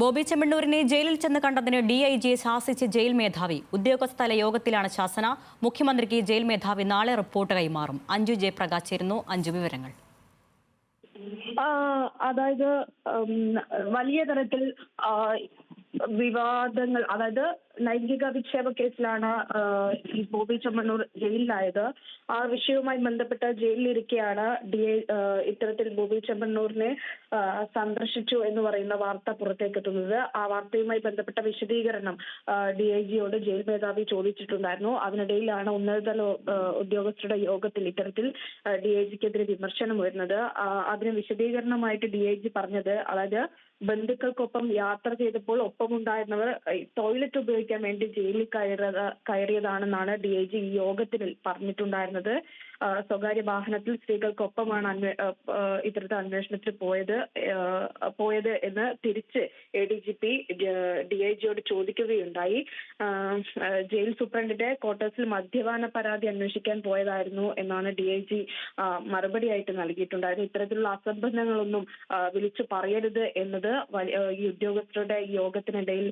ബോബി ചെമ്മണ്ണൂരിനെ ജയിലിൽ ചെന്ന് കണ്ടതിന് ഡി ഐ ജിയെ ശാസിച്ച് ജയിൽ മേധാവി. ഉദ്യോഗസ്ഥല യോഗത്തിലാണ് ശാസന. മുഖ്യമന്ത്രിക്ക് ജയിൽ മേധാവി നാളെ റിപ്പോർട്ട് കൈമാറും. അഞ്ജു ജയപ്രകാശ് ചേരുന്നു അഞ്ചു വിവരങ്ങൾ അതായത് വലിയ തരത്തിൽ വിവാദങ്ങൾ അതായത് ലൈംഗിക വിക്ഷേപ കേസിലാണ് ഈ ബോബി ചെമ്മണ്ണൂർ ജയിലിലായത്. ആ വിഷയവുമായി ബന്ധപ്പെട്ട് ജയിലിലിരിക്കെയാണ് ഡി ഐ ഇത്തരത്തിൽ ബോബി ചെമ്മണ്ണൂരിനെ സന്ദർശിച്ചു എന്ന് പറയുന്ന വാർത്ത പുറത്തേക്ക് എത്തുന്നത് ആ വാർത്തയുമായി ബന്ധപ്പെട്ട വിശദീകരണം ഡി ഐ ജിയോട് ജയിൽ മേധാവി ചോദിച്ചിട്ടുണ്ടായിരുന്നു. അതിനിടയിലാണ് ഉന്നതതല ഉദ്യോഗസ്ഥരുടെ യോഗത്തിൽ ഇത്തരത്തിൽ ഡി ഐ ജിക്കെതിരെ വിമർശനം ആ, അതിന് വിശദീകരണമായിട്ട് ഡി ഐ ജി പറഞ്ഞത് അതായത് ബന്ധുക്കൾക്കൊപ്പം യാത്ര ചെയ്തപ്പോൾ ഒപ്പമുണ്ടായിരുന്നവർ ടോയ്ലറ്റ് ഉപയോഗിക്കാൻ വേണ്ടി ജയിലിൽ കയറിയത് കയറിയതാണെന്നാണ് ഡി ഐ ജി യോഗത്തിൽ പറഞ്ഞിട്ടുണ്ടായിരുന്നത്. സ്വകാര്യ വാഹനത്തിൽ സ്ത്രീകൾക്കൊപ്പമാണ് അന്വേ ഇത്തരത്തിൽ അന്വേഷണത്തിൽ പോയത്. പോയത് എന്ന് തിരിച്ച് A D G P D I ജിയോട് ചോദിക്കുകയുണ്ടായി. ജയിൽ സൂപ്രണ്ടിന്റെ ക്വാർട്ടേഴ്സിൽ മദ്യപാന പരാതി അന്വേഷിക്കാൻ പോയതായിരുന്നു എന്നാണ് ഡി ഐ ജി മറുപടിയായിട്ട് നൽകിയിട്ടുണ്ടായിരുന്നു ഇത്തരത്തിലുള്ള അസംബന്ധങ്ങളൊന്നും വിളിച്ചു പറയരുത് എന്നത് ഈ ഉദ്യോഗസ്ഥരുടെ യോഗത്തിനിടയിൽ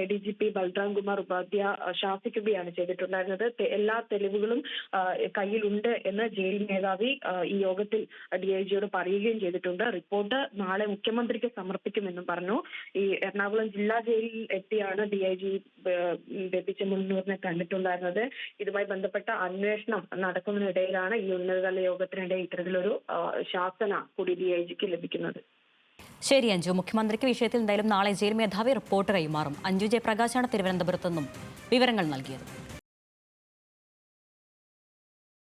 A D G P Balram Kumar Upadhya ശാസിക്കുകയാണ് ചെയ്തിട്ടുണ്ടായിരുന്നത്. എല്ലാ തെളിവുകളും കയ്യിലുണ്ട് എന്ന് ജയിൽ മേധാവി ഈ യോഗത്തിൽ ഡി ഐ ജിയോട് പറയുകയും ചെയ്തിട്ടുണ്ട്. റിപ്പോർട്ട് നാളെ മുഖ്യമന്ത്രിക്ക് സമർപ്പിക്കുമെന്നും പറഞ്ഞു. ഈ എറണാകുളം ജില്ലാ ജയിലിൽ എത്തിയാണ് ഡി ഐ ജി ലഭിച്ച മുന്നൂറിനെ കണ്ടിട്ടുണ്ടായിരുന്നത്. ഇതുമായി ബന്ധപ്പെട്ട അന്വേഷണം നടക്കുന്നതിനിടയിലാണ് ഈ ഉന്നതതല യോഗത്തിനിടെ ഇത്തരത്തിലൊരു ശാസന കൂടി ഡി ഐ ജിക്ക് ലഭിക്കുന്നത്. ശരി അഞ്ജു. മുഖ്യമന്ത്രിക്ക് വിഷയത്തിൽ എന്തായാലും നാളെ ജയിൽ മേധാവി റിപ്പോർട്ട് കൈമാറും. അഞ്ജു ജയപ്രകാശാണ് തിരുവനന്തപുരത്തു നിന്നും വിവരങ്ങൾ നൽകിയത്.